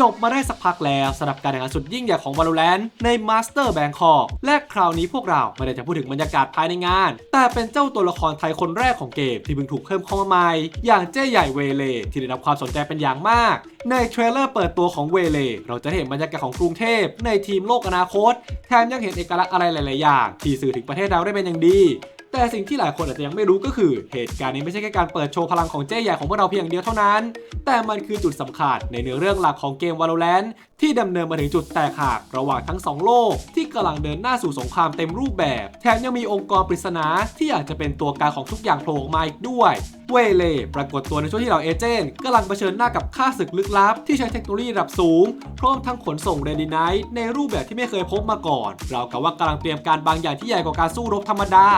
จบมาได้สักพักแล้วสำหรับการแข่งขันสุดยิ่งใหญ่ของ Valorant ใน Master Bangkok และคราวนี้พวกเราไม่ได้จะพูดถึงบรรยากาศภายในงาน แต่เป็นเจ้าตัวละครไทยคนแรกของเกมที่เพิ่งถูกเพิ่มเข้ามาใหม่ อย่างเจ้ใหญ่เวเลที่ได้รับความสนใจเป็นอย่างมาก ในเทรลเลอร์เปิดตัวของเวเลเราจะเห็นบรรยากาศของกรุงเทพในทีมโลกอนาคต แถมยังเห็นเอกลักษณ์อะไรหลาย ๆ อย่าง ที่สื่อถึงประเทศเราได้เป็นอย่างดี แต่สิ่งที่หลายคนอาจจะยังไม่รู้ก็คือ เหตุการณ์นี้ไม่ใช่แค่การเปิดโชว์พลังของเจ้ใหญ่ของพวกเราเพียงอย่างเดียวเท่านั้น แต่มันคือจุดสำคัญในเนื้อเรื่องหลักของเกม Valorant ที่ดำเนินมาถึงจุดแตกหักระหว่างทั้งสองโลก ที่กำลังเดินหน้าสู่สงครามเต็มรูปแบบ แถมยังมีองค์กรปริศนาที่อยากจะเป็นตัวการของทุกอย่างโผล่ออกมาอีกด้วย เวเล่ปรากฏตัวในช่วงที่เหล่าเอเจนต์กำลังเผชิญหน้ากับข้าศึกลึกลับ ที่ใช้เทคโนโลยีระดับสูง พร้อมทั้งขนส่งเรดิไนท์ในรูปแบบที่ไม่เคยพบมาก่อน เรากับว่ากำลังเตรียมการบางอย่างที่ใหญ่กว่าการสู้รบธรรมดา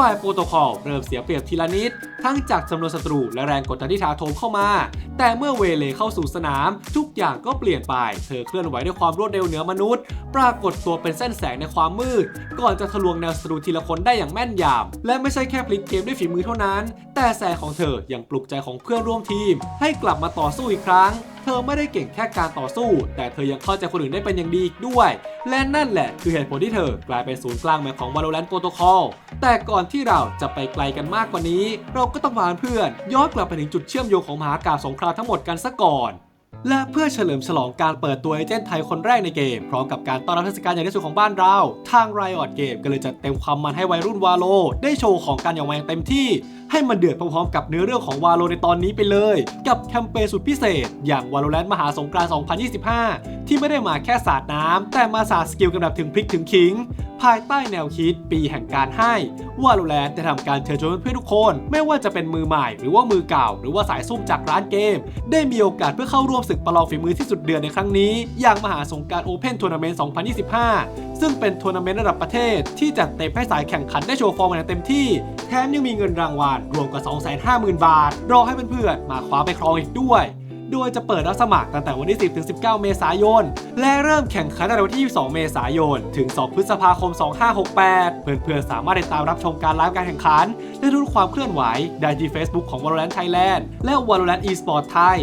ฝ่ายโปรโตคอลเริ่มเสียเปรียบทีละนิด ทั้งจากจำนวนศัตรูและแรงกดดันที่ถาโถมเข้ามา แต่เมื่อเวเลเข้าสู่สนาม ทุกอย่างก็เปลี่ยนไป เธอเคลื่อนไหวด้วยความรวดเร็วเหนือมนุษย์ ปรากฏตัวเป็นเส้นแสงในความมืด ก่อนจะทะลวงแนวศัตรูทีละคนได้อย่างแม่นยำและไม่ใช่แค่พลิกเกมด้วยฝีมือเท่านั้น แต่แสงของเธอยังปลุกใจของเพื่อนร่วมทีม ให้กลับมาต่อสู้อีกครั้งเธอไม่ได้เก่งแค่การต่อสู้ แต่เธอยังเข้าใจคนอื่นได้เป็นอย่างดีอีกด้วย และนั่นแหละคือเหตุผลที่เธอกลายเป็นศูนย์กลางใหม่ของ Valorant Protocol แต่ก่อนที่เราจะไปไกลกันมากกว่านี้ เราก็ต้องพาเพื่อนย้อนกลับไปถึงจุดเชื่อมโยงของมหากาพย์สงครามทั้งหมดกันซะก่อน และเพื่อเฉลิมฉลองการเปิดตัวเอเจนต์ไทยคนแรกในเกม พร้อมกับการต้อนรับเทศกาลใหญ่ที่สุดของบ้านเรา ทาง Riot Game ก็เลยจัดเต็มความมันให้วัยรุ่นวาโล ได้โชว์ของการอย่างแรงเต็มที่ ให้มันเดือดพร้อมๆกับเนื้อเรื่องของวาโลในตอนนี้ไปเลย กับแคมเปญสุดพิเศษ อย่าง Valorant มหาสงกรานต์2025 ที่ไม่ได้มาแค่สาดน้ำแต่มาสาดสกิลกันแบบถึงพริกถึงขิง ภายใต้แนวคิดปีแห่งการให้ว่าโลแรนจะทำการเชิญชวนเพื่อนทุกคน ไม่ว่าจะเป็นมือใหม่หรือว่ามือเก่า หรือว่าสายซุ่มจากร้านเกม ได้มีโอกาสเพื่อเข้าร่วมศึกประลองฝีมือที่สุดเดือนในครั้งนี้ อย่างมหาสงการโอเพนทัวร์นาเมนต์ 2025 ซึ่งเป็นทัวร์นาเมนต์ระดับประเทศ ที่จัดเต็มให้สายแข่งขันได้โชว์ฟอร์มกันอย่างเต็มที่ แถมยังมีเงินรางวัลรวมกว่า 250,000 บาท รอให้เพื่อนๆมาคว้าไปครองอีกด้วย โดยจะเปิดรับสมัครตั้งแต่วันที่ 10ถึง19 เมษายน และเริ่มแข่งขันในวันที่ 22 เมษายน ถึง 2 พฤษภาคม 2568 เพื่อนๆ สามารถติดตามรับชมการไลฟ์การแข่งขัน และทุกความเคลื่อนไหวได้ที่ Facebook ของ Valorant Thailand และ Valorant Esport ไทย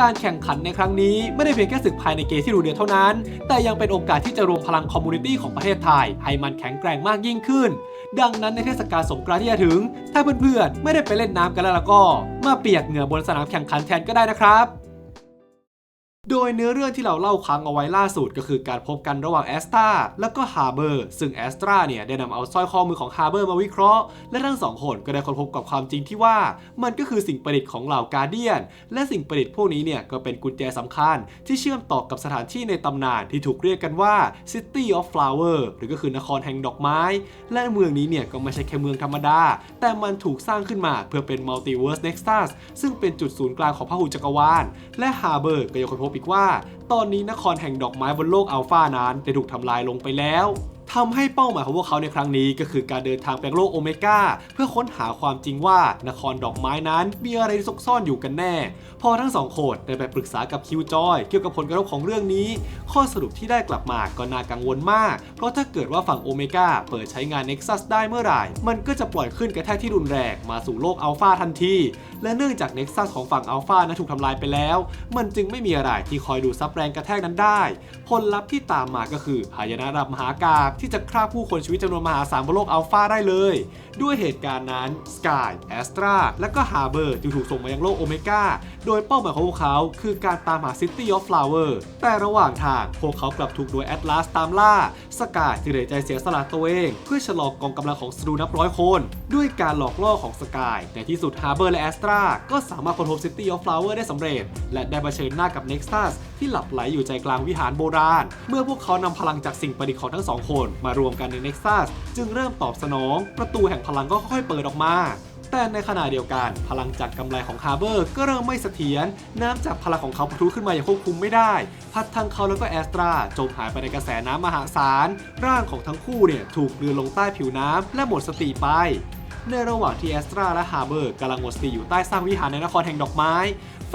การแข่งขันในครั้งนี้ไม่ได้เพียงแค่ศึกภายในเกมที่ดูเดือดเท่านั้น แต่ยังเป็นโอกาสที่จะรวมพลังคอมมูนิตี้ของประเทศไทย ให้มันแข็งแกร่งมากยิ่งขึ้น ดังนั้นในเทศกาลสงกรานต์ที่จะถึง ถ้าเพื่อนๆ ไม่ได้ไปเล่นน้ำกันแล้วละก็ มาเปียกเหงื่อบนสนามแข่งขันแทนก็ได้นะครับ โดยเนื้อเรื่องที่เราเล่าค้างเอาไว้ล่าสุดก็คือการพบกันระหว่างแอสตราและก็ฮาร์เบอร์ซึ่งแอสตราเนี่ยได้นำเอาสร้อยข้อมือของฮาร์เบอร์มาวิเคราะห์ และทั้งสองคนก็ได้ค้นพบกับความจริงที่ว่า มันก็คือสิ่งประดิษฐ์ของเหล่าการเดียน และสิ่งประดิษฐ์พวกนี้เนี่ยก็เป็นกุญแจสำคัญ ที่เชื่อมต่อกับสถานที่ในตำนานที่ถูกเรียกกันว่า City of Flower หรือก็คือนครแห่งดอกไม้ และเมืองนี้เนี่ยก็ไม่ใช่แค่เมืองธรรมดา แต่มันถูกสร้างขึ้นมาเพื่อเป็น Multiverse Nexus ซึ่งเป็นจุดศูนย์กลางของพหุจักรวาล และฮาร์เบอร์ก็ยังค้นพบอีกว่า ตอนนี้นครแห่งดอกไม้บนโลกอัลฟานั้นได้ถูกทำลายลงไปแล้ว ทำให้เป้าหมายของพวกเขาในครั้งนี้ ก็คือการเดินทางไปโลกโอเมก้าเพื่อค้นหาความจริงว่านครดอกไม้นั้น มีอะไรซุกซ่อนอยู่กันแน่ พอทั้งสองโคดได้ไปปรึกษากับคิวจอยเกี่ยวกับผลกระทบของเรื่องนี้ ข้อสรุปที่ได้กลับมาก็น่ากังวลมาก เพราะถ้าเกิดว่าฝั่งโอเมก้าเปิดใช้งาน Nexus ได้เมื่อไหร่ มันก็จะปล่อยขึ้นกระแทกที่รุนแรงมาสู่โลกอัลฟาทันที และเนื่องจาก Nexus ของฝั่งอัลฟานั้นถูกทำลายไปแล้ว มันจึงไม่มีอะไรที่คอยดูซับแรงกระแทกนั้นได้ ผลลัพธ์ที่ตามมาก็คือหายนะระดับมหากาพที่จะฆ่าผู้คนชีวิตจำนวนมหาศาลบนโลกอัลฟาได้เลยด้วยเหตุการณ์นั้น Sky, Astra และก็ Harbor จึงถูกส่งมายังโลกโอเมก้าโดยเป้าหมายของพวกเขาคือการตามหา City of Flower แต่ระหว่างทางพวกเขากลับถูกโดย Atlas ตามล่า Sky จึงเลยใจเสียสละตัวเอง เพื่อฉลองกองกำลังของศัตรูนับร้อยคน ด้วยการหลอกล่อของ Sky ในที่สุด Harbor และ Astra ก็สามารถค้นพบ City of Flower ได้สำเร็จ และได้เผชิญหน้ากับ Nexus ที่หลับไหลอยู่ใจกลางวิหารโบราณ เมื่อพวกเขานำพลังจากสิ่งประดิษฐ์ของทั้งสองคน มารวมกันใน Nexus จึงเริ่มตอบสนองประตูแห่งพลังก็ค่อยเปิดออกมา แต่ในขณะเดียวกัน พลังจากกำไรของฮาร์เบอร์ก็เริ่มไม่เสถียรน้ำจากพลังของเขาปะทุขึ้นมาอย่างควบคุมไม่ได้ พัดทั้งเขาแล้วก็แอสตราจมหายไปในกระแสน้ำมหาศาล ร่างของทั้งคู่เนี่ยถูกกลืนลงใต้ผิวน้ำและหมดสติไปในระหว่างที่แอสตราและฮาร์เบอร์กำลังหมดสติอยู่ใต้สร้างวิหารในนครแห่งดอกไม้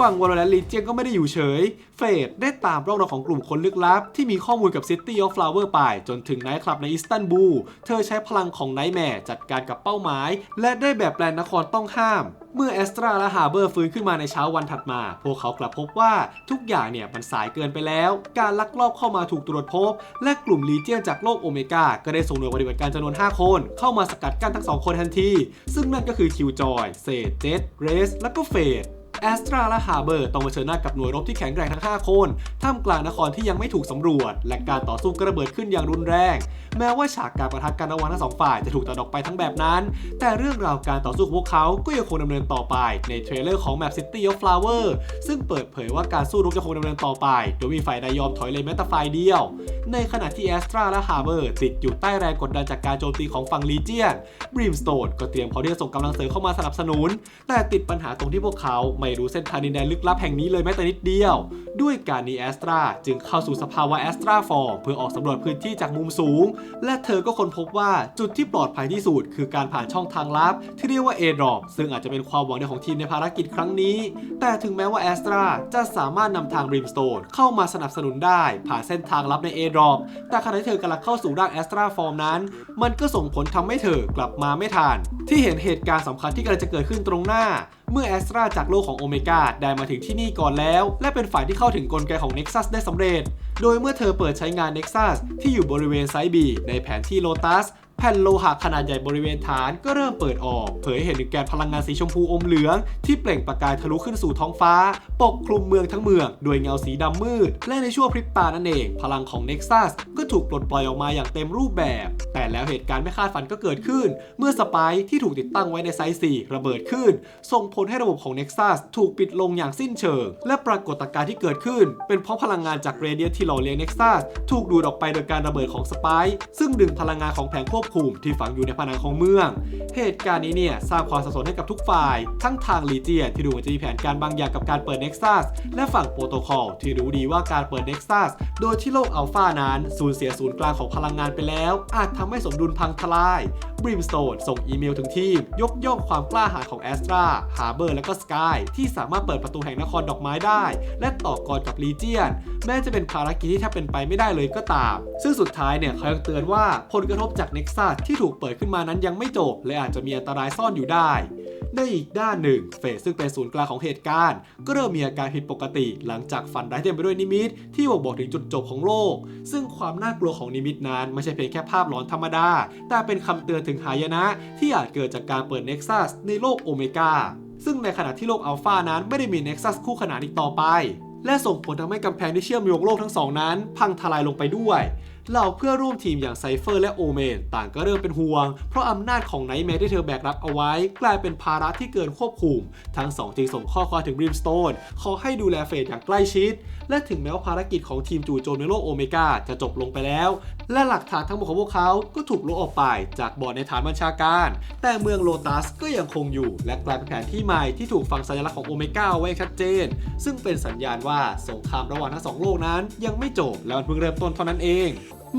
ฝั่งวอลเลนลีเจียนก็ไม่ได้อยู่เฉย เฟดได้ตามร่องรอยของกลุ่มคนลึกลับ ที่มีข้อมูลกับ City of Flower ไป จนถึงไนท์คลับในอิสตันบูล เธอใช้พลังของไนท์แมร์จัดการกับเป้าหมาย และได้แบบแปลนนครต้องห้าม เมื่อแอสตราและฮาเบอร์ฟื้นขึ้นมาในเช้าวันถัดมา พวกเขากลับพบว่าทุกอย่างเนี่ยมันสายเกินไปแล้ว การลักลอบเข้ามาถูกตรวจพบ และกลุ่มลีเจียนจากโลกโอเมก้าก็ได้ส่งหน่วยปฏิบัติการจำนวน 5 คน เข้ามาสกัดกั้นทั้งสองคนทันที ซึ่งนั่นก็คือคิวจอย เซเจ็ตเรส และก็เฟด แอสตราและฮาร์เบอร์ต้องเผชิญหน้ากับหน่วยรบที่แข็งแกร่งทั้ง 5 คน ท่ามกลางนครที่ยังไม่ถูกสำรวจ และการต่อสู้ก็ระเบิดขึ้นอย่างรุนแรง แม้ว่าฉากการประทะกันระหว่างทั้งสองฝ่ายจะถูกตัดออกไปทั้งแบบนั้น แต่เรื่องราวการต่อสู้ของพวกเขาก็ยังคงดำเนินต่อไปในเทรลเลอร์ของ Map City of Flower ซึ่งเปิดเผยว่าการสู้รบจะคงดำเนินต่อไป โดยมีฝ่ายใดยอมถอยเลยแม้แต่ฝ่ายเดียว ในขณะที่แอสตราและฮาร์เบอร์ติดอยู่ใต้แรงกดดันจากการโจมตีของฝั่งลีเจียนบริมสโตนก็เตรียมพร้อมที่จะส่งกำลังเสริมเข้ามาสนับสนุน แต่ติดปัญหาตรงที่พวกเขาไม่รู้เส้นทางดินแดนลึกลับแห่งนี้เลยแม้แต่นิดเดียว ด้วยการนี้แอสตราจึงเข้าสู่สภาวะแอสตราฟอร์เพื่อออกสำรวจพื้นที่จากมุมสูง และเธอก็ค้นพบว่าจุดที่ปลอดภัยที่สุดคือการผ่านช่องทางลับ ที่เรียกว่าเอดรอปซึ่งอาจจะเป็นความหวังในของทีมในภารกิจครั้งนี้ แต่ถึงแม้ว่าแอสตราจะสามารถนำทางริมสโตนเข้ามาสนับสนุนได้ ผ่านเส้นทางลับในเอดรอปแต่ขณะที่เธอกำลังเข้าสู่ร่างแอสตราฟอร์มนั้น มันก็ส่งผลทำให้เธอกลับมาไม่ทันที่เห็นเหตุการณ์สำคัญที่กำลังจะเกิดขึ้นตรงหน้า เมื่อแอสตราจากโลกของโอเมก้าได้มาถึงที่นี่ก่อนแล้ว และเป็นฝ่ายที่เข้าถึงกลไกของ Nexus ได้สำเร็จ โดยเมื่อเธอเปิดใช้งาน Nexus ที่อยู่บริเวณไซบีในแผนที่ Lotus แผ่นโลหะขนาดใหญ่บริเวณฐานก็เริ่มเปิดออก เผยให้เห็นถึงแกนพลังงานสีชมพูอมเหลือง ที่เปล่งประกายทะลุขึ้นสู่ท้องฟ้า ปกคลุมเมืองทั้งเมืองโดยเงาสีดำมืด และในช่วงพริบตานั่นเอง พลังของ Nexus ก็ถูกปลดปล่อยออกมาอย่างเต็มรูปแบบ แต่แล้วเหตุการณ์ไม่คาดฝันก็เกิดขึ้น เมื่อสไปร์ที่ถูกติดตั้งไว้ในไซส์4ระเบิดขึ้น ส่งผลให้ระบบของ Nexus ถูกปิดลงอย่างสิ้นเชิง และปรากฏการณ์ที่เกิดขึ้น เป็นเพราะพลังงานจากเรเดียที่หล่อเลี้ยง Nexus ถูกดูดออกไปโดยการระเบิดของสไปร์ซึ่งดึงพลังงานของแผงควบคุมที่ฝังอยู่ในผนังของเมือง เหตุการณ์นี้เนี่ยสร้างความสับสนให้กับทุกฝ่าย ทั้งทางลีเจียนที่ดูเหมือนจะมีแผนการบางอย่างกับการเปิด Nexus และฝั่งโปรโตคอลที่รู้ดีว่าการเปิด Nexus โดยที่โลกอัลฟานั้นสูญเสียศูนย์กลางของพลังงานไปแล้ว อาจทำให้สมดุลพังทลายบริมสโตนส่งอีเมลถึงทีม ยกย่องความกล้าหาญของแอสตราฮาร์เบอร์และก็สกายที่สามารถเปิดประตูแห่งนครดอกไม้ได้ และต่อกรกับลีเจียน แม้จะเป็นภารกิจที่ถ้าเป็นไปไม่ได้เลยก็ตาม ซึ่งสุดท้ายเนี่ยเขายังเตือนว่าผลกระทบจาก Nexus ที่ถูกเปิดขึ้นมานั้นยังไม่จบและอาจจะมีอันตรายซ่อนอยู่ได้ ในอีกด้านหนึ่ง เฟสซึ่งเป็นศูนย์กลางของเหตุการณ์ ก็เริ่มมีอาการผิดปกติ หลังจากฝันร้ายเต็มไปด้วยนิมิต ที่บ่งบอกถึงจุดจบของโลก ซึ่งความน่ากลัวของนิมิตนั้นไม่ใช่เพียงแค่ภาพหลอนธรรมดา แต่เป็นคำเตือนถึงหายนะ ที่อาจเกิดจากการเปิดเน็กซัสในโลกโอเมก้าซึ่งในขณะที่โลกอัลฟานั้นไม่ได้มีเน็กซัสคู่ขนานอีกต่อไปและส่งผลทำให้กำแพงที่เชื่อมโยงโลกทั้งสองนั้น พังทลายลงไปด้วย เหล่าเพื่อร่วมทีมอย่างไซเฟอร์และโอเมนต่างก็เริ่มเป็นห่วง เพราะอำนาจของไนท์แมร์ที่เธอแบกรับเอาไว้ กลายเป็นภาระที่เกินควบคุม ทั้งสองจึงส่งข้อความถึงบริมสโตนขอให้ดูแลเฟสอย่างใกล้ชิด และถึงแม้ว่าภารกิจของทีมจู่โจมในโลกโอเมก้าจะจบลงไปแล้ว และหลักฐานทั้งหมดของพวกเขาก็ถูกลบออกไป จากบอร์ดในฐานบัญชาการ แต่เมืองโลตัสก็ยังคงอยู่ และกลายเป็นแผนที่ใหม่ที่ถูกฝังสัญลักษณ์ของโอเมก้าไว้ชัดเจน ซึ่งเป็นสัญญาณว่าสงครามระหว่างทั้งสองโลกนั้น ยังไม่จบและมันเพิ่งเริ่มต้นเท่านั้นเอง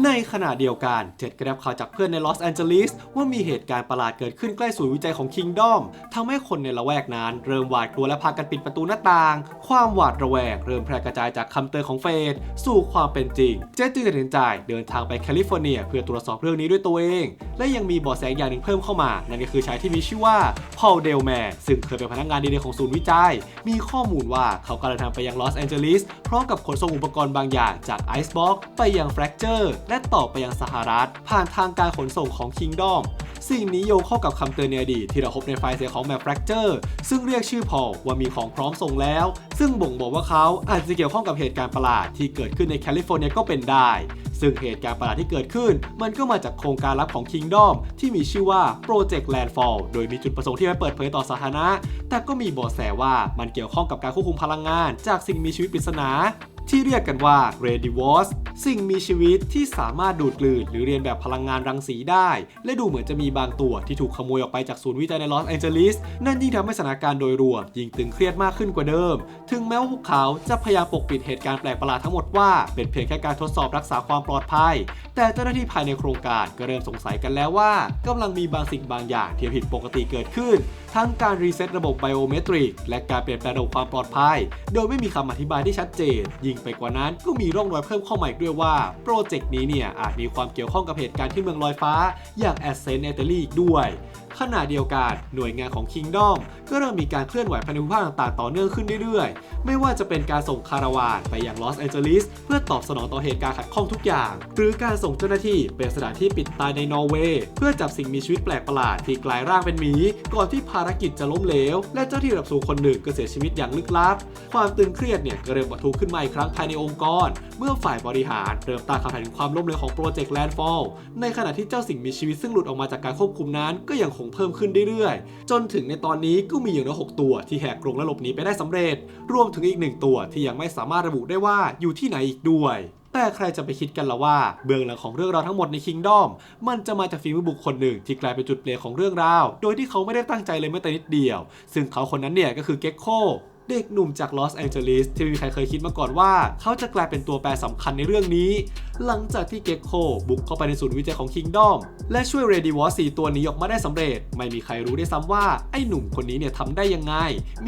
ในขณะเดียวกันเจ็ดกระดับข่าวจากเพื่อนในลอสแอนเจลิสว่ามีเหตุการณ์ประหลาดเกิดขึ้นใกล้ศูนย์วิจัยของคิงดอมทำให้คนในละแวกนั้น เริ่มหวาดกลัวและพากันปิดประตูหน้าต่าง ความหวาดระแวงเริ่มแพร่กระจายจากคำเตือนของเฟดสู่ความเป็นจริง เจดจึงตัดสินใจเดินทางไปแคลิฟอร์เนีย เพื่อตรวจสอบเรื่องนี้ด้วยตัวเอง และยังมีเบาะแสอย่างหนึ่งเพิ่มเข้ามา นั่นก็คือชายที่มีชื่อว่าพอลเดลแมร์ซึ่งเคยเป็นพนักงานดีเด่นของศูนย์วิจัย มีข้อมูลว่าเขากำลังทำไปยังลอสแอนเจลิสพร้อมกับขนส่งอุปกรณ์บางอย่างจากไอซ์บ็อกไปยังแฟกเจอร์และต่อไปยังสหรัฐ ผ่านทางการขนส่งของ Kingdom สิ่งนี้โยงเข้ากับคำเตือนในอดีตที่เราพบในไฟล์เสียงของแมปแฟกเจอร์ซึ่งเรียกชื่อพอว่ามีของพร้อมส่งแล้ว ซึ่งบ่งบอกว่าเขาอาจจะเกี่ยวข้องกับเหตุการณ์ประหลาดที่เกิดขึ้นในแคลิฟอร์เนียก็เป็นได้ ซึ่งเหตุการณ์ประหลาดที่เกิดขึ้น มันก็มาจากโครงการลับของ Kingdom ที่มีชื่อว่า Project Landfall โดยมีจุดประสงค์ที่ไม่เปิดเผยต่อสาธารณะ แต่ก็มีเบาะแสว่ามันเกี่ยวข้องกับการควบคุมพลังงาน จากสิ่งมีชีวิตปริศนา ที่เรียกกันว่า r e d i v o s สิ่งมีชีวิตที่สามารถดูดกลืนหรือเรียนแบบพลังงานรังสีได้ และดูเหมือนจะมีบางตัวที่ถูกขโมยออกไปจากศูนย์วิจัยในลอสแองเจลิสนั่นยิ่งทำให้สถานการณ์โดยรวมยิ่งตึงเครียดมากขึ้นกว่าเดิม ถึงแม้ว่าพวกเขาจะพยายามปกปิดเหตุการณ์แปลกประหลาดทั้งหมดว่า เป็นเพียงแค่การทดสอบรักษาความปลอดภัย แต่เจ้าหน้าที่ภายในโครงการก็เริ่มสงสัยกันแล้วว่ากำลังมีบางสิ่งบางอย่างที่ผิดปกติเกิดขึ้นทั้งการรีเซ็ตระบบไบโอเมตริก และการเปลี่ยนแปลงระบบความปลอดภัย โดยไม่มีคำอธิบายที่ชัดเจน ยิ่งไปกว่านั้นก็มีร่องรอยเพิ่มเข้ามาอีกด้วยว่า โปรเจกต์นี้เนี่ยอาจมีความเกี่ยวข้องกับเหตุการณ์ที่เมืองลอยฟ้า อย่าง Ascent เอเตลีอีกด้วยขณะเดียวกันหน่วยงานของ Kingdom ก็เริ่มมีการเคลื่อนไหวภายในภูมิภาคต่างๆ ต่อเนื่องขึ้นเรื่อยๆ ไม่ว่าจะเป็นการส่งคาราวานไปยังลอสแอนเจลิสเพื่อตอบสนองต่อเหตุการณ์ขัดข้องทุกอย่าง หรือการส่งเจ้าหน้าที่ไปสถานที่ปิดตายในนอร์เวย์เพื่อจับสิ่งมีชีวิตแปลกประหลาดที่กลายร่างเป็นหมี ก่อนที่ภารกิจจะล้มเหลว และเจ้าที่ระดับสูงคนหนึ่งก็เสียชีวิตอย่างลึกลับ ความตึงเครียดเนี่ยก็เริ่มปะทุขึ้นมาอีกครั้งภายในองค์กร เมื่อฝ่ายบริหารเริ่มตั้งคำถามถึงความล้มเหลวของโปรเจกต์แลนด์ฟอลในขณะที่เจ้าสิ่งมีชีวิตซึ่งหลุดออกมาจากการควบคุมนั้นก็ยังคงเพิ่มขึ้นเรื่อยๆ จนถึงในตอนนี้ก็มีอย่างน้อย6ตัวที่แหกกรงและหลบหนีไปได้สำเร็จ รวมถึงอีกหนึ่งตัวที่ยังไม่สามารถระบุได้ว่าอยู่ที่ไหนอีกด้วยแต่ใครจะไปคิดกันละว่า เบื้องหลังของเรื่องราวทั้งหมดในคิงดอมมันจะมาจากฝีมือบุคคลหนึ่งที่กลายเป็นจุดเปลี่ยนของเรื่องราว โดยที่เขาไม่ได้ตั้งใจเลยแม้แต่นิดเดียว ซึ่งเขาคนนั้นเนี่ยก็คือเก็กโค เด็กหนุ่มจากลอสแองเจลิสที่ไม่มีใครเคยคิดมาก่อนว่า เขาจะกลายเป็นตัวแปรสำคัญในเรื่องนี้ หลังจากที่เก็กโคบุกเข้าไปในศูนย์วิจัยของ Kingdom และช่วยเรดิวอส4ตัวนี้ออกมาได้สำเร็จ ไม่มีใครรู้ได้ซ้ำว่าไอ้หนุ่มคนนี้เนี่ยทำได้ยังไง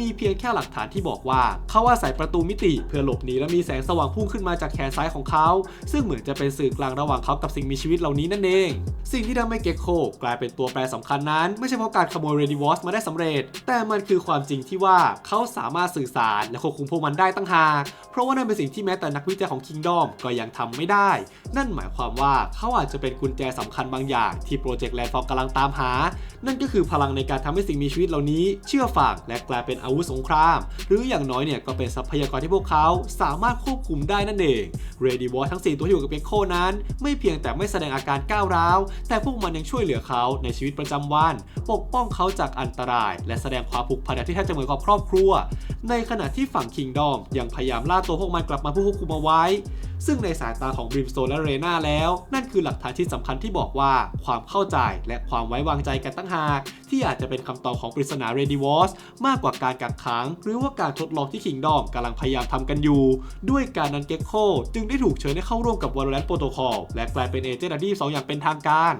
มีเพียงแค่หลักฐานที่บอกว่า เขาอาศัยประตูมิติเพื่อหลบหนีและมีแสงสว่างพุ่งขึ้นมาจากแขนซ้ายของเขา ซึ่งเหมือนจะเป็นสื่อกลางระหว่างเขากับสิ่งมีชีวิตเหล่านี้นั่นเอง สิ่งที่ทำให้เก็กโคกลายเป็นตัวแปรสำคัญนั้น ไม่ใช่เพราะการขโมยเรดิวอสมาได้สำเร็จ แต่มันคือความจริงที่ว่าเขาสามารถสื่อสารและควบคุมพวกมันได้ตั้งหากเพราะว่านั่นเป็นสิ่งที่แม้แต่นักวิจัยของ Kingdom ก็ยังทำไม่ได้ นั่นหมายความว่าเขาอาจจะเป็นกุญแจสำคัญบางอย่างที่โปรเจกต์แลนด์ฟอร์กำลังตามหา นั่นก็คือพลังในการทำให้สิ่งมีชีวิตเหล่านี้ เชื่อฟังและกลายเป็นอาวุธสงคราม หรืออย่างน้อยเนี่ยก็เป็นทรัพยากรที่พวกเขาสามารถควบคุมได้นั่นเองเรดิวอทั้ง 4 ตัวที่อยู่กับเบคโคนั้น ไม่เพียงแต่ไม่แสดงอาการก้าวร้าว แต่พวกมันยังช่วยเหลือเขาในชีวิตประจำวัน ปกป้องเขาจากอันตราย และแสดงความผูกพันที่แทบจะเหมือนกับครอบครัวในขณะที่ฝั่งคิงดอมยังพยายามล่าตัวพวกมันกลับมาเพื่อควบคุมเอาไว้ ซึ่งในสายตาของบริมโซและเรนาแล้ว นั่นคือหลักฐานที่สำคัญที่บอกว่าความเข้าใจและความไว้วางใจกันตั้งหาก ที่อาจจะเป็นคำตอบของปริศนาเรดิวอสมากกว่าการกักขัง หรือว่าการทดลองที่คิงดอมกำลังพยายามทำกันอยู่ ด้วยการนันเก็กโคจึงได้ถูกเชิญให้เข้าร่วมกับ Valorant Protocol และกลายเป็นเอเจนต์อันที่สองอย่างเป็นทางการ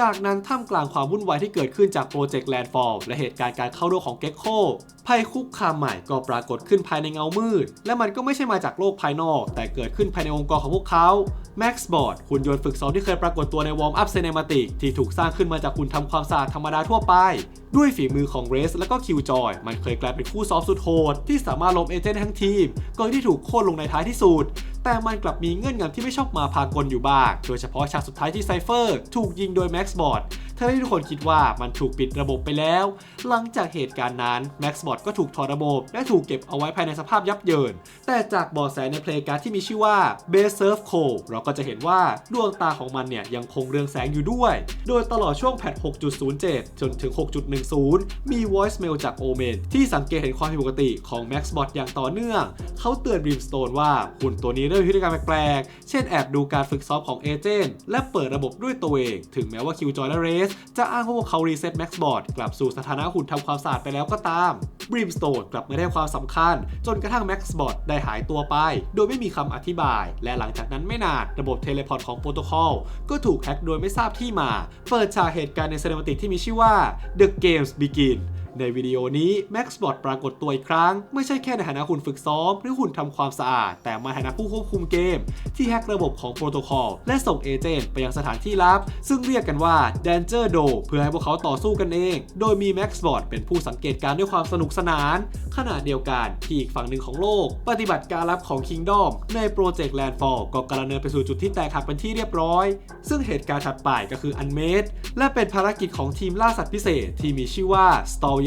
จากนั้นท่ามกลางความวุ่นวายที่เกิดขึ้นจากโปรเจกต์แลนด์ฟอลและเหตุการณ์การเข้าร่วมของเก็กโคภัยคุกคามใหม่ก็ปรากฏขึ้นภายในเงามืด และมันก็ไม่ใช่มาจากโลกภายนอก แต่เกิดขึ้นภายในองค์กรของพวกเขาแม็กซ์บอร์ดหุ่นยนต์ฝึกซ้อมที่เคยปรากฏตัวในวอร์มอัพเซนมาติกที่ถูกสร้างขึ้นมาจากหุ่นทำความสะอาดธรรมดาทั่วไปด้วยฝีมือของเรสและก็คิวจอย มันเคยกลายเป็นคู่ซ้อมสุดโหดที่สามารถล้มเอเจนต์ทั้งทีมก่อนที่ถูกโค่นลงในท้ายที่สุด แต่มันกลับมีเงื่อนงำที่ไม่ชอบมาพากลอยู่บ้าง โดยเฉพาะฉากสุดท้ายที่ไซเฟอร์ ถูกยิงโดยแม็กซ์บอร์ด ทำให้ทุกคนคิดว่ามันถูกปิดระบบไปแล้ว หลังจากเหตุการณ์นั้นแม็กซ์บอร์ดก็ถูกถอดระบบ และถูกเก็บเอาไว้ภายในสภาพยับเยิน แต่จากบอแสในเพลงการ์ดที่มีชื่อว่า b a s e Surf Co เราก็จะเห็นว่าดวงตาของมันเนี่ยยังคงเรืองแสงอยู่ด้วย โดยตลอดช่วงแพท6.07 จนถึง 6.10 มี voicemail จากโอเมนที่สังเกตเห็นความผิดปกติของ Max Bot อย่างต่อเนื่อง เขาเตือน Brimstone ว่าหุ่นตัวนี้เริ่มมีพฤติกรรมแปลกๆ เช่นแอบดูการฝึกซ้อมของเอเจนต์และเปิดระบบด้วยตัวเอง ถึงแม้ว่าคิวจอยและเรสจะอ้างว่าพวกเขารีเซ็ตแม็กส์บอร์ดกลับสู่สถานะหุ่นทำความสะอาดไปแล้วก็ตามบริมสโตนกลับไม่ได้ความสำคัญ จนกระทั่งแม็กส์บอร์ดได้หายตัวไป โดยไม่มีคำอธิบาย และหลังจากนั้นไม่นานระบบเทเลพอร์ตของโปรโตคอลก็ถูกแฮ็กโดยไม่ทราบที่มา เปิดฉากเหตุการณ์ในซีนิมาติกที่มีชื่อว่า The Games Begin ในวิดีโอนี้ Max b o t ปรากฏตัวอีกครั้ง ไม่ใช่แค่ในฐานะหุ่นฝึกซ้อม หรือหุ่นทำความสะอาด แต่มาในฐานะผู้ควบคุมเกม ที่แฮกระบบของโปรโตคอล และส่งเอเจนต์ไปยังสถานที่ลับ ซึ่งเรียกกันว่า Danger Do เพื่อให้พวกเขาต่อสู้กันเอง โดยมี Max b o t เป็นผู้สังเกตการณ์ด้วยความสนุกสนาน ขณะเดียวกันที่อีกฝั่งหนึ่งของโลก ปฏิบัติการลับของ Kingdom ในโปรเจกต์ Landfall ก็กำลังเดินไปสู่จุดที่แตกหักเป็นที่เรียบร้อย ซึ่งเหตุการณ์ถัดไปก็คือ Unmade และเป็นภารกิจของทีมล่าสัตว์พิเศษที่มีชื่อว่า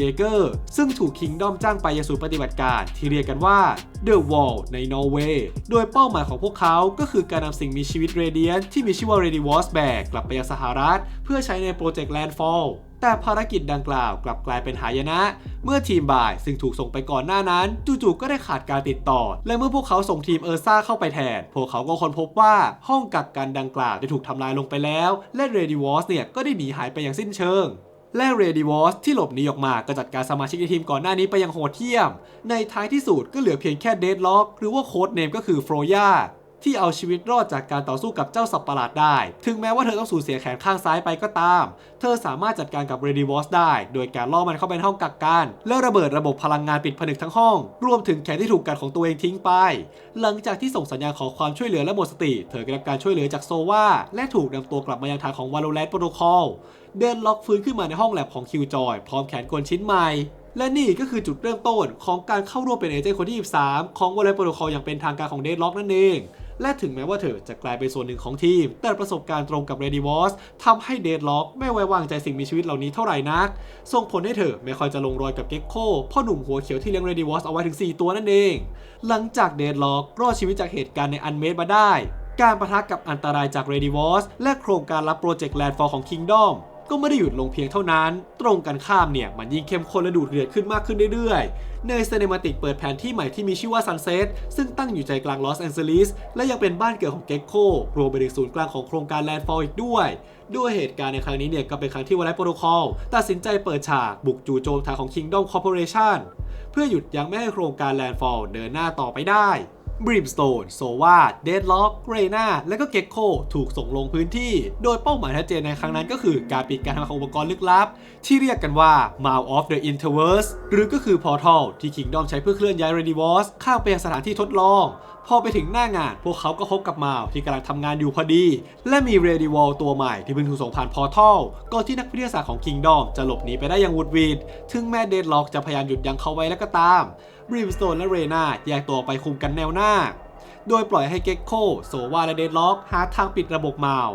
Star Jaeger ซึ่งถูก Kingdom จ้างไปยังศูนย์ปฏิบัติการที่เรียกกันว่า The Wall ในนอร์เวย์โดยเป้าหมายของพวกเขาก็คือการนำสิ่งมีชีวิตเรเดียนที่มีชื่อว่า Ready w a s Bag กลับไปยังสหรัฐ เพื่อใช้ในโปรเจกต์ Landfall แต่ภารกิจดังกล่าวกลับกลายเป็นหายนะ เมื่อทีมบ่ายซึ่งถูกส่งไปก่อนหน้านั้น จู่ๆก็ได้ขาดการติดต่อ และเมื่อพวกเขาส่งทีมเออร์ซ่าเข้าไปแทน พวกเขาก็ค้นพบว่าห้องกักกันดังกล่าวได้ถูกทำลายลงไปแล้ว และเรดิวอสเนี่ยก็ได้หนีหายไปอย่างสิ้นเชิง และเรดิวอสที่หลบหนีออกมาก็จัดการสมาชิกในทีมก่อนหน้านี้ไปยังโหดเที่ยม ในท้ายที่สุดก็เหลือเพียงแค่เดดล็อกหรือว่าโค้ดเนมก็คือโฟรยา ที่เอาชีวิตรอดจากการต่อสู้กับเจ้าสัตว์ประหลาดได้ ถึงแม้ว่าเธอต้องสูญเสียแขนข้างซ้ายไปก็ตาม เธอสามารถจัดการกับเรดิวอสได้ โดยการล่อมันเข้าไปในห้องกักกัน แล้วระเบิดระบบพลังงานปิดผนึกทั้งห้อง รวมถึงแขนที่ถูกกัดของตัวเองทิ้งไป หลังจากที่ส่งสัญญาณขอความช่วยเหลือและหมดสติ เธอได้รับการช่วยเหลือจากโซวาและถูกนำตัวกลับมายังฐานของวาโลแรนต์โปรโตคอล เดนล็อกฟื้นขึ้นมาในห้องแลบของคิวจอยพร้อมแขนกลชิ้นใหม่และนี่ก็คือจุดเริ่มต้นของการเข้าร่วมเป็นเอเจนต์คนที่ 23 ของวอลเลย์โปรโตคอลอย่างเป็นทางการของเดดล็อกนั่นเอง และถึงแม้ว่าเธอจะกลายเป็นส่วนหนึ่งของทีม แต่ประสบการณ์ตรงกับเรดิวอสทำให้เดดล็อกไม่ไว้วางใจสิ่งมีชีวิตเหล่านี้เท่าไหร่นัก ส่งผลให้เธอไม่ค่อยจะลงรอยกับเก็กโคพ่อหนุ่มหัวเขียวที่เลี้ยงเรดิวอสเอาไว้ถึง 4 ตัวนั่นเอง หลังจากเดดล็อกรอดชีวิตจากเหตุการณ์ในอันเมดมาได้ การประทะกับอันตรายจากเรดิวอสและโครงการรับโปรเจกต์แลนด์ฟอลของ Kingdom ก็ไม่ได้หยุดลงเพียงเท่านั้น ตรงกันข้ามเนี่ยมันยิ่งเข้มข้นและดูดเดือดขึ้นมากขึ้นเรื่อยๆ ในซีเนมาติกเปิดแผนที่ใหม่ที่มีชื่อว่า Sunset ซึ่งตั้งอยู่ใจกลางลอสแอนเจลิสและยังเป็นบ้านเกิดของเก็กโครวมไปถึงศูนย์กลางของโครงการแลนด์ฟอลอีกด้วยด้วยเหตุการณ์ในครั้งนี้เนี่ยก็เป็นครั้งที่วอลเลย์โปรโตคอลตัดสินใจเปิดฉากบุกจู่โจมฐานของ Kingdom Corporation เพื่อหยุดยั้งไม่ให้โครงการแลนด์ฟอลเดินหน้าต่อไปได้ บริมสโตนโซวาเดดล็อกเรนาและก็เก็กโคถูกส่งลงพื้นที่ โดยเป้าหมายชัดเจนในครั้งนั้นก็คือการปิดการทำงานของอุปกรณ์ลึกลับ ที่เรียกกันว่า Mouth of the Interverse หรือก็คือ Portal ที่ Kingdom ใช้เพื่อเคลื่อนย้าย Redivos ข้ามไปยังสถานที่ทดลอง พอไปถึงหน้างานพวกเขาก็พบกับมาวที่กำลังทำงานอยู่พอดี และมี r e d i v o l ตัวใหม่ที่เพิ่งถูกส่งผ่าน Portal ก่อนที่นักวิทยาศาสตร์ของ Kingdom จะหลบหนีไปได้อย่างวุดวิดถึงแม้เดดล็อกจะพยายามหยุดยั้งเขาไว้แล้วก็ตาม ริมสโตนและเรนาแยกตัวไปคุมกันแนวหน้า โดยปล่อยให้เก็กโคโซวาและเดดล็อกหาทางปิดระบบมาว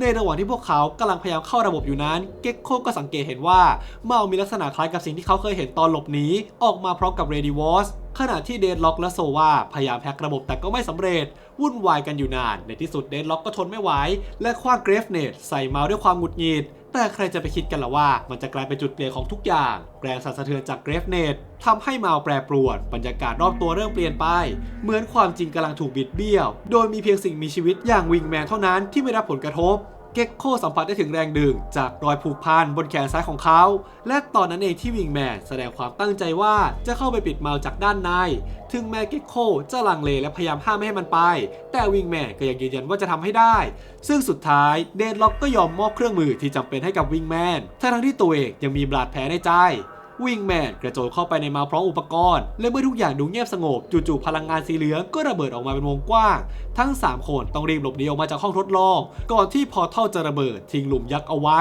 ในระหว่างที่พวกเขากำลังพยายามเข้าระบบอยู่นั้น เก็กโคก็สังเกตเห็นว่าเมามีลักษณะคล้ายกับสิ่งที่เขาเคยเห็นตอนหลบหนีออกมาพร้อมกับเรดิวอสขณะที่เดดล็อกและโซวาพยายามแฮกระบบแต่ก็ไม่สำเร็จ วุ่นวายกันอยู่นาน ในที่สุดเดนล็อกก็ทนไม่ไหวและคว้างเกรฟเนตใส่เมาด้วยความหงุดหงิดแต่ใครจะไปคิดกันล่ะว่า มันจะกลายเป็นจุดเปลี่ยนของทุกอย่าง แรงสั่นสะเทือนจากเกรฟเนตทำให้เมาแปรปรวน บรรยากาศรอบตัวเริ่มเปลี่ยนไป เหมือนความจริงกำลังถูกบิดเบี้ยว โดยมีเพียงสิ่งมีชีวิตอย่างวิงแมนเท่านั้นที่ไม่รับผลกระทบ เก็กโคสัมผัสได้ถึงแรงดึง จากรอยผูกพันบนแขนซ้ายของเขา และตอนนั้นเองที่วิงแมนแสดงความตั้งใจว่าจะเข้าไปปิดเมาจากด้านใน ถึงแม้เก็กโคจะลังเลและพยายามห้ามไม่ให้มันไป แต่วิงแมนก็ยังยืนยันว่าจะทำให้ได้ ซึ่งสุดท้ายเดนล็อกก็ยอมมอบเครื่องมือที่จำเป็นให้กับวิงแมนทั้งที่ตัวเองยังมีบาดแผลในใจ วิงแมนกระโจนเข้าไปในมาพร้อมอุปกรณ์ และเมื่อทุกอย่างดูเงียบสงบจู่ๆพลังงานสีเหลืองก็ระเบิดออกมาเป็นวงกว้าง ทั้ง 3 คนต้องรีบหลบหนีออกมาจากห้องทดลอง ก่อนที่พอร์ทัลจะระเบิดทิ้งหลุมยักษ์เอาไว้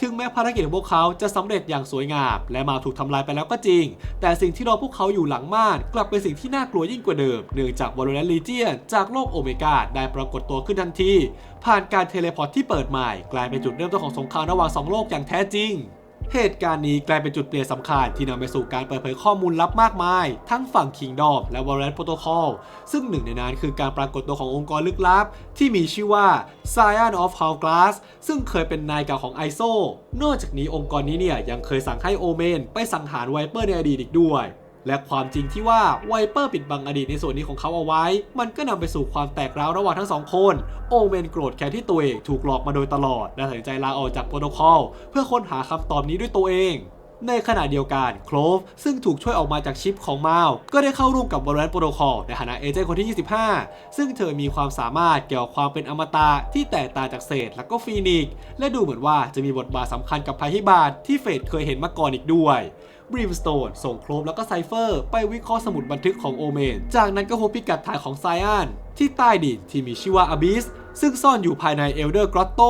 ถึงแม้ภารกิจของพวกเขาจะสำเร็จอย่างสวยงาม และมาถูกทำลายไปแล้วก็จริง แต่สิ่งที่รอพวกเขาอยู่หลังม่าน กลับเป็นสิ่งที่น่ากลัวยิ่งกว่าเดิมเนื่องจากวอลเลนลีเจียนจากโลกโอเมก้าได้ปรากฏตัวขึ้นทันทีผ่านการเทเลพอร์ตที่เปิดใหม่ กลายเป็นจุดเริ่มต้นของสงครามระหว่างสองโลกอย่างแท้จริง เหตุการณ์นี้กลายเป็นจุดเปลี่ยนสำคัญที่นำไปสู่การเปิดเผยข้อมูลลับมากมาย ทั้งฝั่ง Kingdom และ Valorant Protocol ซึ่งหนึ่งในนั้นคือการปรากฏตัวขององค์กรลึกลับ ที่มีชื่อว่า Scion of h o u g l a s s ซึ่งเคยเป็นนายเก่าของ ISO นอกจากนี้องค์กรนี้เนี่ยยังเคยสั่งให้โอเมนไปสังหารไวเปอร์ในอดีตอีกด้วย และความจริงที่ว่าไวเปอร์ปิดบังอดีตในส่วนนี้ของเขาเอาไว้ มันก็นำไปสู่ความแตกร้าวระหว่างทั้งสองคน โอเมนโกรธแค้นที่ตัวเองถูกหลอกมาโดยตลอด และตัดสินใจลาออกจากโปรโตคอล เพื่อค้นหาคำตอบนี้ด้วยตัวเองในขณะเดียวกันโคลฟซึ่งถูกช่วยออกมาจากชิปของมาวก็ได้เข้าร่วมกับ Valorant Protocol ในฐานะเอเจนต์คนที่ 25 ซึ่งเธอมีความสามารถเกี่ยวกับความเป็นอมตะที่แตกต่างจากเศษและก็ฟีนิกและดูเหมือนว่าจะมีบทบาทสำคัญกับภัยพิบัติที่เฟดเคยเห็นมาก่อนอีกด้วย บริมสโตนส่งโครบแล้วก็ไซเฟอร์ ไปวิเคราะห์สมุดบันทึกของโอเมน จากนั้นก็พบพิกัดฐานของไซอานที่ใต้ดินที่มีชื่อว่าอบิสซึ่งซ่อนอยู่ภายในเอลเดอร์กรอตโต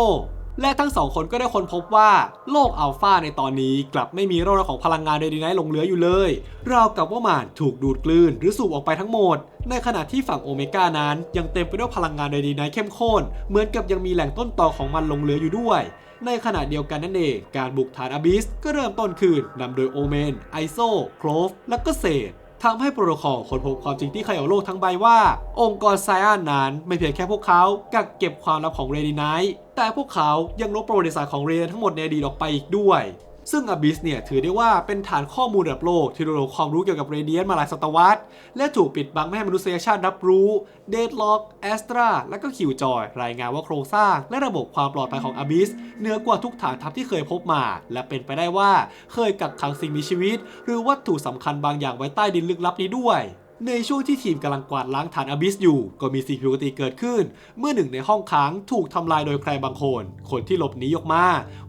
และทั้งสองคนก็ได้ค้นพบว่าโลกอัลฟาในตอนนี้กลับไม่มีร่องรอยของพลังงานใดๆหลงเหลืออยู่เลย ราวกับว่ามันถูกดูดกลืนหรือสูบออกไปทั้งหมด ในขณะที่ฝั่งโอเมก้านั้น ยังเต็มไปด้วยพลังงานใดๆเข้มข้น เหมือนกับยังมีแหล่งต้นตอของมันหลงเหลืออยู่ด้วย ในขณะเดียวกันนั่นเอง การบุกฐานอบิสก็เริ่มต้นขึ้นนำโดยโอเมน ไอโซ โครฟ และก็เศษทำให้โปรโตคอลค้นพบความจริงที่เขย่าโลกทั้งใบว่า องค์กรไซอานนั้นไม่เพียงแค่พวกเขากักเก็บความลับของเรดิไนท์แต่พวกเขายังลบประวัติศาสตร์ของเรนทั้งหมดในอดีตออกไปอีกด้วย ซึ่ง Abyss เนี่ยถือได้ว่าเป็นฐานข้อมูลระดับโลกที่รวบรวมความรู้เกี่ยวกับเรเดียนมาหลายศตวรรษ และถูกปิดบังไม่ให้มนุษยชาติรับรู้ Deadlock, Astra และก็ Killjoy รายงานว่าโครงสร้าง และระบบความปลอดภัยของ Abyss เหนือกว่าทุกฐานทัพที่เคยพบมา และเป็นไปได้ว่าเคยกักขังสิ่งมีชีวิต หรือวัตถุสำคัญบางอย่างไว้ใต้ดินลึกลับนี้ด้วย ในช่วงที่ทีมกำลังกวาดล้างฐานอบิสอยู่ ก็มีสิ่งผิดปกติเกิดขึ้น เมื่อหนึ่งในห้องค้างถูกทำลายโดยใครบางคน คนที่หลบหนีออกมา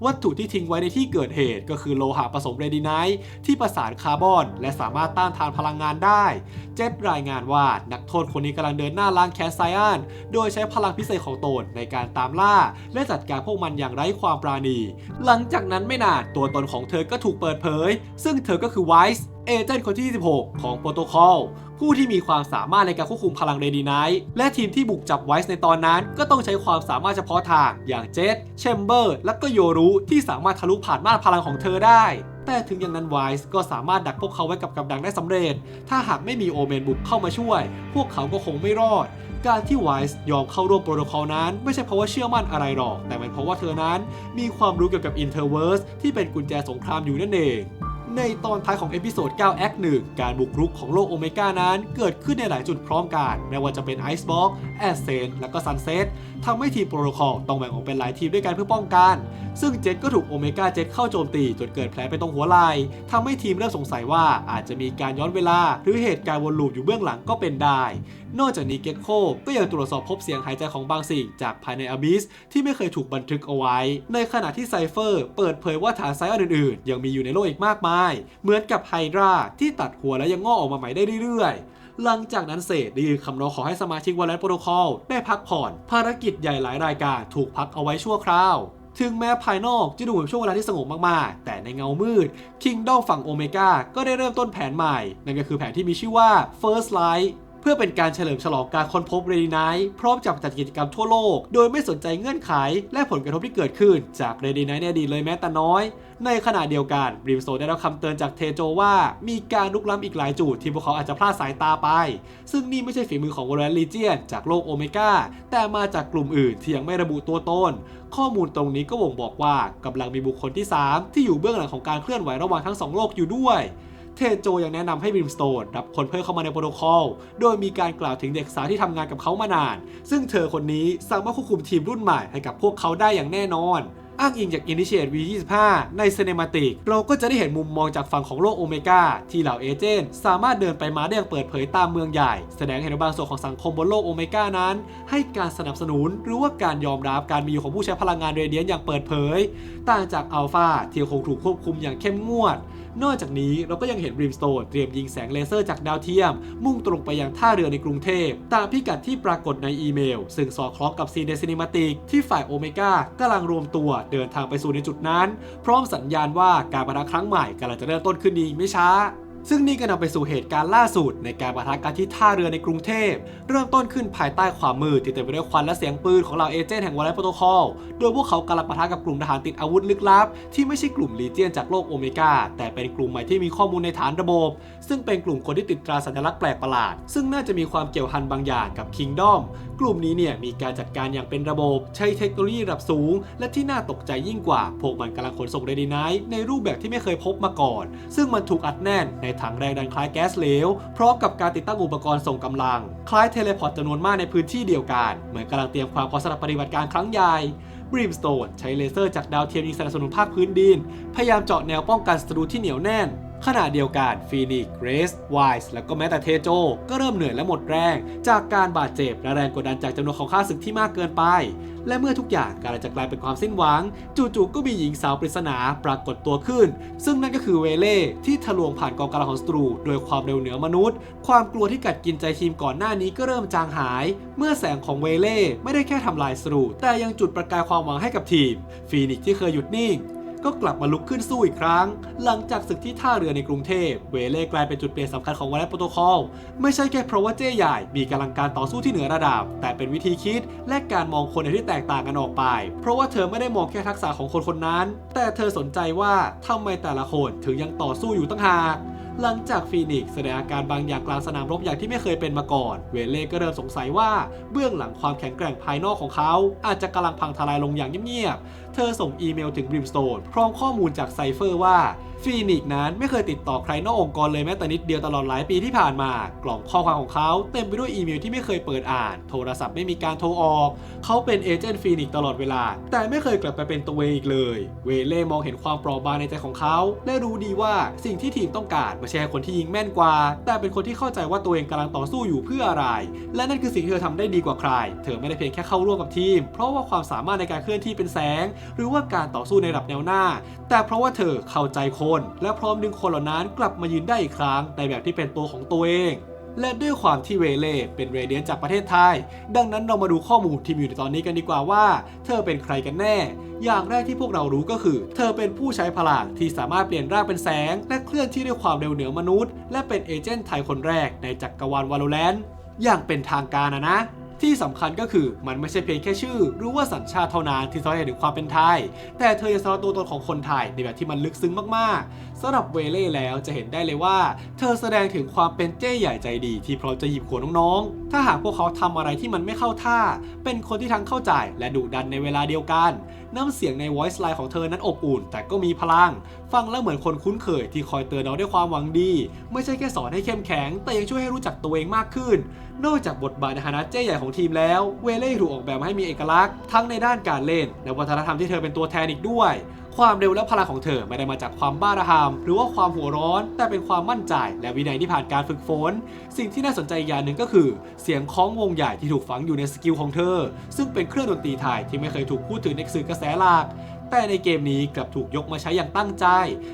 วัตถุที่ทิ้งไว้ในที่เกิดเหตุก็คือโลหะผสมเรดิไนท์ที่ประสานคาร์บอน และสามารถต้านทานพลังงานได้ เจ็ดรายงานว่านักโทษคนนี้กำลังเดินหน้าล้างแค้นไซออนโดยใช้พลังพิเศษของตนในการตามล่า และจัดการพวกมันอย่างไร้ความปราณี หลังจากนั้นไม่นานตัวตนของเธอก็ถูกเปิดเผย ซึ่งเธอก็คือไวส์เอเจนต์คนที่ 26 ของโปรโตคอล ผู้ที่มีความสามารถในการควบคุมพลังเรดีไนท์และทีมที่บุกจับไวส์ในตอนนั้น ก็ต้องใช้ความสามารถเฉพาะทางอย่างเจตแชมเบอร์และก็โยรุที่สามารถทะลุผ่านม่านพลังของเธอได้ แต่ถึงอย่างนั้นไวส์ก็สามารถดักพวกเขาไว้กับกับดักได้สำเร็จ ถ้าหากไม่มีโอเมนบุกเข้ามาช่วย พวกเขาก็คงไม่รอดการที่ไวส์ยอมเข้าร่วมโปรโตคอลนั้น ไม่ใช่เพราะว่าเชื่อมั่นอะไรหรอก แต่เป็นเพราะว่าเธอนั้น มีความรู้เกี่ยวกับอินเทอร์เวิร์สที่เป็นกุญแจสงครามอยู่นั่นเอง ในตอนท้ายของเอพิโซด9แอค1การบุกรุกของโลกโอเมก้านั้น เกิดขึ้นในหลายจุดพร้อมกัน ไม่ว่าจะเป็นไอซ์บ็อกแอสเซนและก็ซันเซ็ต ทำให้ทีมโปรโตคอลต้องแบ่งออกเป็นหลายทีมด้วยกันเพื่อป้องกัน ซึ่งเจ็ตก็ถูกโอเมก้าเจ็ตเข้าโจมตีจนเกิดแผลไปตรงหัวไหล่ทำให้ทีมเริ่มสงสัยว่าอาจจะมีการย้อนเวลา หรือเหตุการณ์วนลูปอยู่เบื้องหลังก็เป็นได้ นอกจากนี้เก็ตโคก็ยังตรวจสอบพบเสียงหายใจของบางสิ่งจากภายในอบิสที่ไม่เคยถูกบันทึกเอาไว้ ในขณะที่ไซเฟอร์เปิดเผยว่าฐานไซออนอื่นๆ ยังมีอยู่ในโลกอีกมากมาย เหมือนกับไฮดราที่ตัดหัวและยังงอกออกมาใหม่ได้เรื่อยๆ หลังจากนั้นเศษได้ยื่นคำร้องขอให้สมาชิกวอลเลนโปรโตคอลได้พักผ่อน ภารกิจใหญ่หลายรายการถูกพักเอาไว้ชั่วคราว ถึงแม้ภายนอกจะดูเหมือนช่วงเวลาที่สงบมากๆ แต่ในเงามืดคิงด้อมฝั่งโอเมก้าก็ได้เริ่มต้นแผนใหม่ นั่นก็คือแผนที่มีชื่อว่า First Light เพื่อเป็นการเฉลิมฉลองการค้นพบเรดีไนท์พร้อมจับจัดกิจกรรมทั่วโลก โดยไม่สนใจเงื่อนไข และผลกระทบที่เกิดขึ้น จากเรดีไนท์ในอดีตเลยแม้แต่น้อย ในขณะเดียวกันบริมโซได้รับคำเตือนจากเทโจว่า มีการลุกล้ำอีกหลายจุดที่พวกเขาอาจจะพลาดสายตาไป ซึ่งนี่ไม่ใช่ฝีมือของวอลเลนลีเจียนจากโลกโอเมก้าแต่มาจากกลุ่มอื่นที่ยังไม่ระบุตัวตนข้อมูลตรงนี้ก็บ่งบอกว่ากำลังมีบุคคลที่ 3 ที่อยู่เบื้องหลังของการเคลื่อนไหวระหว่างทั้งสองโลกอยู่ด้วย เทโจยังแนะนำให้บิมสโตนรับคนเพิ่มเข้ามาในโปรโตคอล โดยมีการกล่าวถึงเด็กสาวที่ทำงานกับเขามานาน ซึ่งเธอคนนี้สามารถควบคุมทีมรุ่นใหม่ให้กับพวกเขาได้อย่างแน่นอนอ้างอิงจาก Initiate V25 ใน Cinematic เราก็จะได้เห็นมุมมองจากฝั่งของโลกโอเมก้าที่เหล่าเอเจนต์สามารถเดินไปมาได้อย่างเปิดเผยตามเมืองใหญ่ แสดงให้เห็นว่าบางส่วนของสังคมบนโลกโอเมก้านั้น ให้การสนับสนุนหรือว่าการยอมรับการมีอยู่ของผู้ใช้พลังงานเรเดียนอย่างเปิดเผย ต่างจากอัลฟาที่คงถูกควบคุมอย่างเข้มงวดนอกจากนี้เราก็ยังเห็นบริมสโตนเตรียมยิงแสงเลเซอร์จากดาวเทียม มุ่งตรงไปยังท่าเรือในกรุงเทพ ตามพิกัดที่ปรากฏในอีเมล ซึ่งสอดคล้องกับซีนในซินิมาติกที่ฝ่ายโอเมก้ากำลังรวมตัวเดินทางไปสู่ในจุดนั้น พร้อมสัญญาณว่าการประทะครั้งใหม่กำลังจะเริ่มต้นขึ้นนี้ไม่ช้า ซึ่งนี่ก็นำไปสู่เหตุการณ์ล่าสุดในการประทะกันที่ท่าเรือในกรุงเทพ เริ่มต้นขึ้นภายใต้ความมืดที่เต็มไปด้วยควันและเสียงปืนของเหล่าเอเจนต์แห่งวอลเลนโปรโตคอล โดยพวกเขากำลังปะทะกับกลุ่มทหารติดอาวุธลึกลับ ที่ไม่ใช่กลุ่มลีเจียนจากโลกโอเมก้าแต่เป็นกลุ่มใหม่ที่มีข้อมูลในฐานระบบ ซึ่งเป็นกลุ่มคนที่ติดตราสัญลักษณ์แปลกประหลาด ซึ่งน่าจะมีความเกี่ยวพันบางอย่างกับ Kingdom กลุ่มนี้เนี่ยมีการจัดการอย่างเป็นระบบ ใช้เทคโนโลยีระดับสูง และที่น่าตกใจยิ่งกว่า พวกมันกำลังขนส่งเรดีไนท์ในรูปแบบที่ไม่เคยพบมาก่อน ซึ่งมันถูกอัดแน่นในถังแรงดันคล้ายแก๊สเหลวพร้อมกับการติดตั้งอุปกรณ์ส่งกำลัง คล้ายเทเลพอร์ตจำนวนมากในพื้นที่เดียวกัน เหมือนกำลังเตรียมความพร้อมสำหรับปฏิบัติการครั้งใหญ่บริมสโตนใช้เลเซอร์จากดาวเทียมยิงสนับสนุนภาคพื้นดิน พยายามเจาะแนวป้องกันศัตรูที่เหนียวแน่น ขณะเดียวกันฟีนิกเรสไวส์และก็แม้แต่เทโจ ก็เริ่มเหนื่อยและหมดแรง จากการบาดเจ็บและแรงกดดันจากจำนวนของข้าศึกที่มากเกินไป และเมื่อทุกอย่างกำลังจะกลายเป็นความสิ้นหวัง จู่ๆก็มีหญิงสาวปริศนาปรากฏตัวขึ้น ซึ่งนั่นก็คือเวเล่ที่ทะลวงผ่านกองกำลังของสตรูโดยความเร็วเหนือมนุษย์ ความกลัวที่กัดกินใจทีมก่อนหน้านี้ก็เริ่มจางหาย เมื่อแสงของเวเล่ไม่ได้แค่ทำลายสตรูแต่ยังจุดประกายความหวังให้กับทีมฟีนิกซ์ที่เคยหยุดนิ่ง ก็กลับมาลุกขึ้นสู้อีกครั้ง หลังจากศึกที่ท่าเรือในกรุงเทพ เวเล่กลายเป็นจุดเปลี่ยนสำคัญของวอลเลย์โปรโตคอล ไม่ใช่แค่เพราะว่าเจ้ใหญ่มีกำลังการต่อสู้ที่เหนือระดับ แต่เป็นวิธีคิดและการมองคนในที่แตกต่างกันออกไป เพราะว่าเธอไม่ได้มองแค่ทักษะของคนคนนั้น แต่เธอสนใจว่าทำไมแต่ละคนถึงยังต่อสู้อยู่ตั้งหากหลังจากฟีนิกซ์แสดงอาการบางอย่างกลางสนามรบอย่างที่ไม่เคยเป็นมาก่อน เวเล่ก็เริ่มสงสัยว่าเบื้องหลังความแข็งแกร่งภายนอกของเขา อาจจะกำลังพังทลายลงอย่างเงียบเธอส่งอีเมลถึงบริมสโตนพร้อมข้อมูลจากไซเฟอร์ว่าฟีนิกซ์นั้นไม่เคยติดต่อใครนอกองค์กรเลยแม้แต่นิดเดียวตลอดหลายปีที่ผ่านมา กล่องข้อความของเขาเต็มไปด้วยอีเมลที่ไม่เคยเปิดอ่าน โทรศัพท์ไม่มีการโทรออก เขาเป็นเอเจนต์ฟีนิกซ์ตลอดเวลา แต่ไม่เคยกลับไปเป็นตัวเองอีกเลย เวเล่มองเห็นความเปราะบางในใจของเขา และรู้ดีว่าสิ่งที่ทีมต้องการไม่ใช่ใช่คนที่ยิงแม่นกว่า แต่เป็นคนที่เข้าใจว่าตัวเองกำลังต่อสู้อยู่เพื่ออะไร และนั่นคือสิ่งที่เธอทำได้ดีกว่าใคร เธอไม่ได้เพียงแค่เข้าร่วมกับทีม เพราะว่าความสามารถในการเคลื่อนที่เป็นแสงหรือว่าการต่อสู้ในระดับแนวหน้า แต่เพราะว่าเธอเข้าใจคน และพร้อมดึงคนเหล่านั้นกลับมายืนได้อีกครั้งในแบบที่เป็นตัวของตัวเองและด้วยความที่เวเล่เป็นเรเดียนจากประเทศไทย ดังนั้นเรามาดูข้อมูลที่มีอยู่ในตอนนี้กันดีกว่าว่า เธอเป็นใครกันแน่ อย่างแรกที่พวกเรารู้ก็คือ เธอเป็นผู้ใช้พลังที่สามารถเปลี่ยนร่างเป็นแสง และเคลื่อนที่ด้วยความเร็วเหนือมนุษย์ และเป็นเอเจนต์ไทยคนแรกในจักรวาลวาโลแรนต์อย่างเป็นทางการนะนะ ที่สำคัญก็คือมันไม่ใช่เพียงแค่ชื่อ รู้ว่าสัญชาติเท่านั้นที่แสดงถึงความเป็นไทย แต่เธอยังสะท้อนตัวตนของคนไทยในแบบที่มันลึกซึ้งมากๆ สำหรับเวเล่แล้วจะเห็นได้เลยว่า เธอแสดงถึงความเป็นเจ้ใหญ่ใจดีที่พร้อมจะหยิบขวดน้องๆ ถ้าหากพวกเขาทำอะไรที่มันไม่เข้าท่า เป็นคนที่ทั้งเข้าใจและดุดันในเวลาเดียวกัน น้ำเสียงใน voice line ของเธอนั้นอบอุ่น แต่ก็มีพลัง ฟังแล้วเหมือนคนคุ้นเคยที่คอยเตือนเราด้วยความหวังดี ไม่ใช่แค่สอนให้เข้มแข็ง แต่ยังช่วยให้รู้จักตัวเองมากขึ้น นอกจากบทบาทในฐานะเจ้ใหญ่ของทีมแล้ว เวเล่ถูกออกแบบมาให้มีเอกลักษณ์ทั้งในด้านการเล่นและวัฒนธรรมที่เธอเป็นตัวแทนอีกด้วย ความเร็วและพลังของเธอไม่ได้มาจากความบ้าระหาม หรือว่าความหัวร้อน แต่เป็นความมั่นใจ และวินัยที่ผ่านการฝึกฝน สิ่งที่น่าสนใจอีกอย่างหนึ่งก็คือ เสียงคล้องวงใหญ่ที่ถูกฝังอยู่ในสกิลของเธอ ซึ่งเป็นเครื่องดนตรีไทยที่ไม่เคยถูกพูดถึงในสื่อกระแสหลัก แต่ในเกมนี้กลับถูกยกมาใช้อย่างตั้งใจ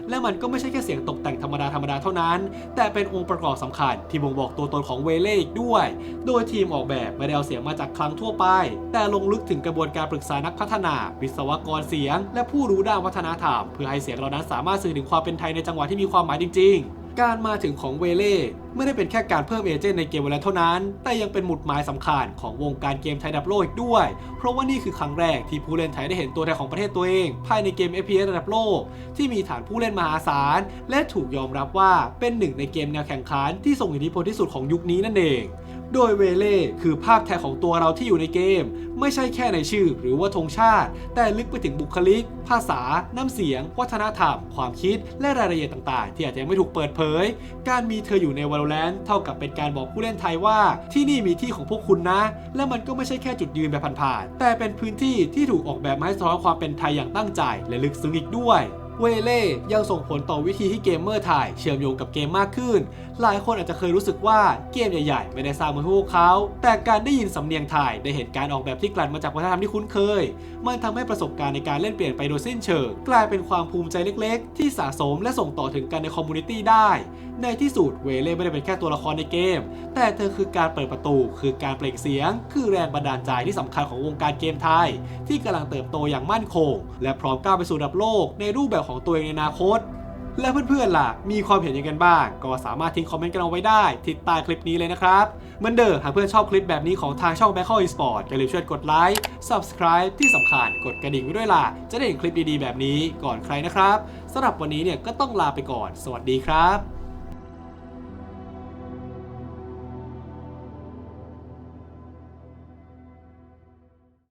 และมันก็ไม่ใช่แค่เสียงตกแต่งธรรมดาธรรมดาเท่านั้น แต่เป็นองค์ประกอบสำคัญที่บ่งบอกตัวตนของเวเล่อีกด้วย โดยทีมออกแบบไม่ได้เอาเสียงมาจากคลังทั่วไป แต่ลงลึกถึงกระบวนการปรึกษานักพัฒนา วิศวกรเสียง และผู้รู้ด้านวัฒนธรรม เพื่อให้เสียงเหล่านั้นสามารถสื่อถึงความเป็นไทยในจังหวะที่มีความหมายจริง ๆ การมาถึงของเวเล่ไม่ได้เป็นแค่การเพิ่มเอเจนต์ในเกมวันแล้วเท่านั้น แต่ยังเป็นหมุดหมายสำคัญของวงการเกมไทยดับโลกอีกด้วย เพราะว่านี่คือครั้งแรกที่ผู้เล่นไทยได้เห็นตัวแทนของประเทศตัวเอง ภายในเกม FPS ระดับโลก ที่มีฐานผู้เล่นมหาศาล และถูกยอมรับว่าเป็นหนึ่งในเกมแนวแข่งขันที่ส่งอิทธิพลที่สุดของยุคนี้นั่นเอง โดยเวเล่คือภาพแทนของตัวเราที่อยู่ในเกม ไม่ใช่แค่ในชื่อหรือว่าธงชาติ แต่ลึกไปถึงบุคลิก ภาษา น้ำเสียง วัฒนธรรม ความคิด และรายละเอียดต่างๆ ที่อาจจะยังไม่ถูกเปิดเผย การมีเธออยู่ใน Valorant เท่ากับเป็นการบอกผู้เล่นไทยว่า ที่นี่มีที่ของพวกคุณนะ และมันก็ไม่ใช่แค่จุดยืนแบบผ่านๆแต่เป็นพื้นที่ที่ถูกออกแบบมาให้สะท้อนความเป็นไทยอย่างตั้งใจ และลึกซึ้งอีกด้วย เวเล่ยังส่งผลต่อวิธีที่เกมเมอร์ไทยเชื่อมโยงกับเกมมากขึ้น หลายคนอาจจะเคยรู้สึกว่าเกมใหญ่ๆ ไม่ได้สร้างมาเพื่อพวกเขา แต่การได้ยินสำเนียงไทยได้เห็นการออกแบบที่กลั่นมาจากวัฒนธรรมที่คุ้นเคย มันทำให้ประสบการณ์ในการเล่นเปลี่ยนไปโดยสิ้นเชิง กลายเป็นความภูมิใจเล็กๆ ที่สะสมและส่งต่อถึงกันในคอมมูนิตี้ได้ ในที่สุดเวเล่ไม่ได้เป็นแค่ตัวละครในเกม แต่เธอคือการเปิดประตู คือการเปล่งเสียง คือแรงบันดาลใจที่สำคัญของวงการเกมไทย ที่กำลังเติบโตอย่างมั่นคง และพร้อมก้าวไปสู่ระดับโลกในรูปแบบของตัวเองในอนาคต และเพื่อนๆล่ะ มีความเห็นยังไงกันบ้าง ก็สามารถทิ้งคอมเมนต์กันเอาไว้ได้ที่ใต้คลิปนี้เลยนะครับเหมือนเดิมหากเพื่อนชอบคลิปแบบนี้ของทางช่อง b a c k h a l Esport อย่าลืมช่วยกดไลค์ Subscribe ที่สำคัญกดกระดิ่งไว้ด้วยล่ะ จะได้เห็นคลิปดีๆแบบนี้ก่อนใครนะครับสำหรับวันนี้เนี่ยก็ต้องลาไปก่อน สวัสดีครับ